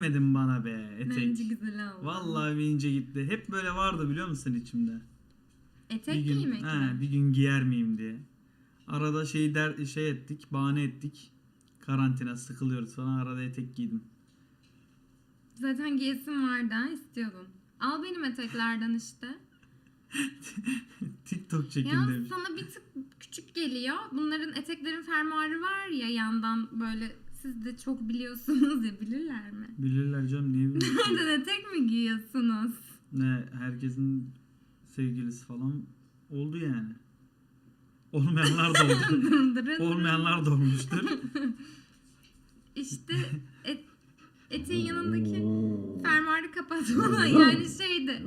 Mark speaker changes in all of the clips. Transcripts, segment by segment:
Speaker 1: Gitmedin bana be etek.
Speaker 2: Bence güzel oldu.
Speaker 1: Vallahi bir ince gitti. Hep böyle vardı biliyor musun içimde?
Speaker 2: Etek
Speaker 1: bir gün,
Speaker 2: giymek
Speaker 1: he,
Speaker 2: mi?
Speaker 1: bir gün giyer miyim diye. Arada şey der şey ettik, bahane ettik. Karantina sıkılıyoruz falan arada etek giydim.
Speaker 2: Zaten giyesim vardı ha istiyordun. Al benim eteklerden işte.
Speaker 1: TikTok çekin
Speaker 2: Ya
Speaker 1: demiş.
Speaker 2: sana bir tık küçük geliyor. Bunların eteklerin fermuarı var ya yandan böyle siz de çok biliyorsunuz ya bilirler mi?
Speaker 1: Bilirler canım niye bilmiyorum.
Speaker 2: Nereden etek mi giyiyorsunuz?
Speaker 1: ne herkesin sevgilisi falan oldu yani. Olmayanlar da oldu. Olmayanlar da olmuştur.
Speaker 2: İşte et, eteğin yanındaki fermuarı kapatmadan yani şeydi.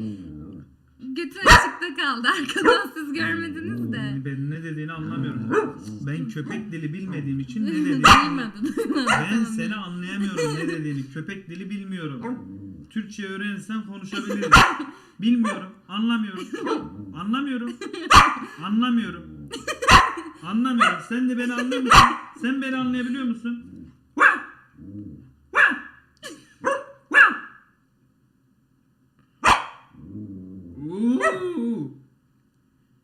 Speaker 2: Götü açıkta kaldı arkadan siz görmediniz de.
Speaker 1: Ben ne dediğini anlamıyorum. Ben köpek dili bilmediğim için ne dediğini
Speaker 2: Duymadı duymadı.
Speaker 1: Ben seni anlayamıyorum ne dediğini. Köpek dili bilmiyorum. Türkçe öğrenirsen konuşabiliriz. Bilmiyorum. Anlamıyorum. Anlamıyorum. Anlamıyorum. Anlamıyorum. Sen de beni anlıyor musun? Sen beni anlayabiliyor musun? Uuu.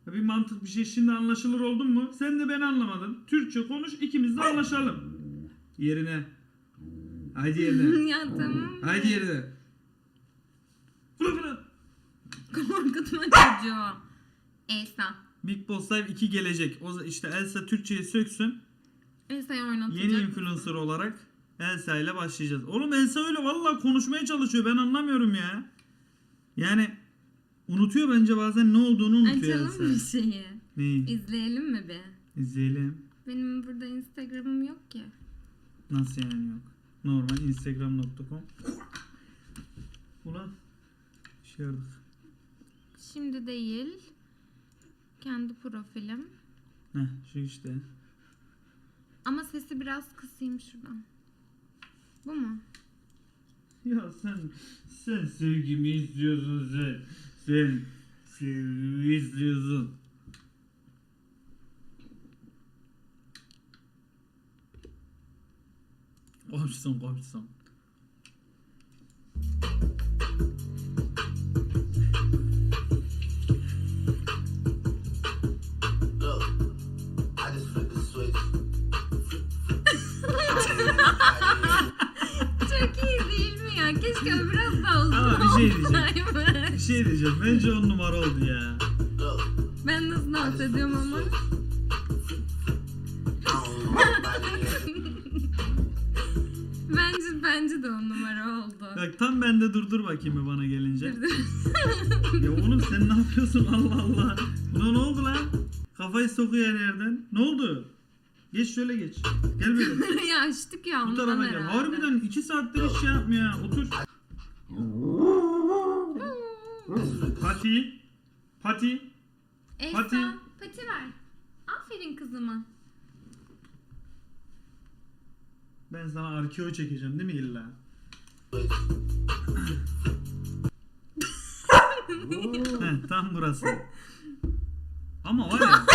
Speaker 1: Ya Bir mantık bir şey şimdi anlaşılır oldun mu? Sen de beni anlamadın. Türkçe konuş ikimiz de anlaşalım. Yerine. Haydi yerine.
Speaker 2: ya tamam.
Speaker 1: Haydi yerine.
Speaker 2: Korkutma çocuğu. Elsa.
Speaker 1: Big Boss Live 2 gelecek. O işte Elsa Türkçeyi söksün.
Speaker 2: Elsa'yı oynatacak.
Speaker 1: Yeni influencer olarak Elsa ile başlayacağız. Oğlum Elsa öyle vallahi konuşmaya çalışıyor. Ben anlamıyorum ya. Yani unutuyor bence bazen ne olduğunu unutuyor
Speaker 2: Açalım bir
Speaker 1: Elsa.
Speaker 2: şeyi.
Speaker 1: Neyi?
Speaker 2: İzleyelim mi bir?
Speaker 1: İzleyelim.
Speaker 2: Benim burada Instagram'ım yok ki.
Speaker 1: Nasıl yani yok? Normal instagram.com Ulan şey aradık.
Speaker 2: Şimdi değil. Kendi profilim.
Speaker 1: Heh şu işte.
Speaker 2: Ama sesi biraz kısayım şuradan. Bu mu?
Speaker 1: Ya sen sen sevgimi istiyorsun sen. Sen sevgimi istiyorsun. Komşusun komşusun.
Speaker 2: Çok iyi değil mi ya? Keşke o biraz daha uzun
Speaker 1: Ama bir şey diyeceğim. Şey diyeceğim. Bence on numara oldu ya.
Speaker 2: Ben nasıl dans ediyorum ama? Bence bence de on numara oldu.
Speaker 1: Bak tam bende durdur bakayım bir bana gelince. Ya oğlum sen ne yapıyorsun Allah Allah. Buna ne oldu lan? Kafayı sokuyor her yerden. Ne oldu? Geç şöyle geç. Gel böyle.
Speaker 2: ya açtık ya
Speaker 1: Bu
Speaker 2: ondan
Speaker 1: tarafa gel.
Speaker 2: herhalde.
Speaker 1: Harbiden 2 saattir hiç şey yapmıyor ya. Otur. Pati. Pati. Pati.
Speaker 2: pati. ver. Aferin kızıma.
Speaker 1: Ben sana arkeo çekeceğim değil mi illa? Heh, tam burası. Ama var ya.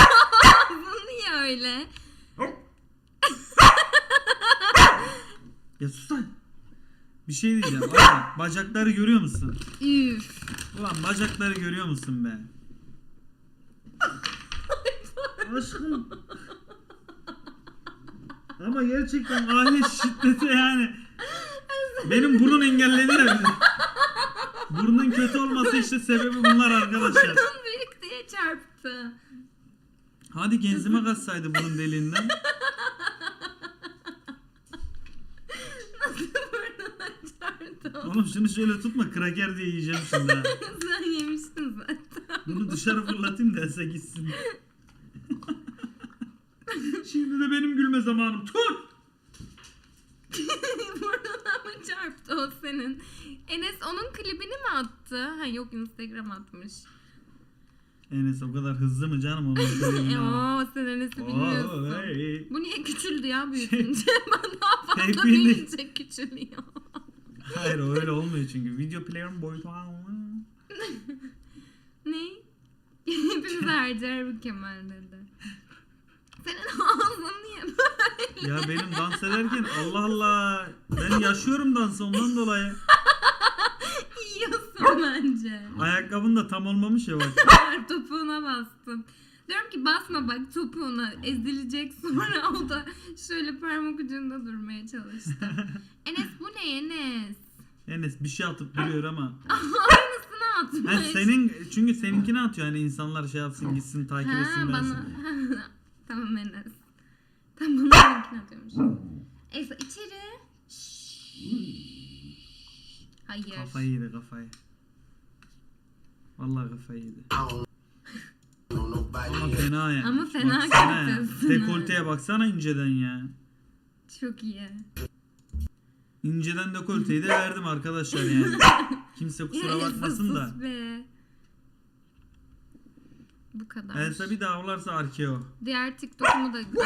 Speaker 2: Bu niye öyle?
Speaker 1: ya sus lan. Bir şey diyeceğim. Ya, bacakları görüyor musun?
Speaker 2: Üf.
Speaker 1: Ulan bacakları görüyor musun be? Aşkım. Ama gerçekten aile şiddeti yani. Benim burnun engelledi bizi. Burnun kötü olması işte sebebi bunlar arkadaşlar.
Speaker 2: Burnum büyük diye çarptı.
Speaker 1: Hadi genzime kaçsaydı bunun deliğinden.
Speaker 2: Burnuna çarptı.
Speaker 1: Oğlum şunu şöyle tutma kraker diye yiyeceğim şimdi. ha.
Speaker 2: Sen yemiştin zaten.
Speaker 1: Bunu dışarı fırlatayım derse gitsin. Şimdi de benim gülme zamanım. Tut!
Speaker 2: Burnuna mı çarptı o senin? Enes onun klibini mi attı? Ha yok Instagram atmış.
Speaker 1: Enes o kadar hızlı mı canım ama.
Speaker 2: Oo sen Enes'i
Speaker 1: Oo,
Speaker 2: bilmiyorsun.
Speaker 1: hey.
Speaker 2: Bu niye küçüldü ya büyütünce? Ben daha fazla büyüyünce küçülüyor.
Speaker 1: Hayır öyle olmuyor çünkü. Video player'ın boyutu.
Speaker 2: ne? Hepimiz harcar bu Kemal dedi. Senin ağzın niye böyle?
Speaker 1: Ya benim dans ederken Allah Allah ben yaşıyorum dansı ondan dolayı.
Speaker 2: Yiyorsun bence.
Speaker 1: Ayakkabın da tam olmamış ya bak.
Speaker 2: Topuğuna bastın. Diyorum ki basma bak topuğuna ezilecek sonra o da şöyle parmak ucunda durmaya çalıştı. Enes bu ne Enes?
Speaker 1: Enes bir şey atıp duruyor ama.
Speaker 2: Aynısını atmış.
Speaker 1: Ha, senin çünkü seninkini atıyor hani insanlar şey yapsın gitsin takip
Speaker 2: Ha,
Speaker 1: etsin
Speaker 2: bana. tamam Enes. Tamam seninkini atıyormuş. Elsa içeri. Hayır.
Speaker 1: Kafayı yedi kafayı. Vallahi kafayı yedi. Ama fena ya.
Speaker 2: Ama fena
Speaker 1: Baksana ya. Dekolteye baksana inceden ya.
Speaker 2: Çok iyi.
Speaker 1: İnceden dekolteyi de verdim arkadaşlar yani. Kimse kusura bakmasın da.
Speaker 2: sus be. Bu kadar.
Speaker 1: Elsa bir daha avlarsa arkeo.
Speaker 2: Diğer TikTok'umu da açmak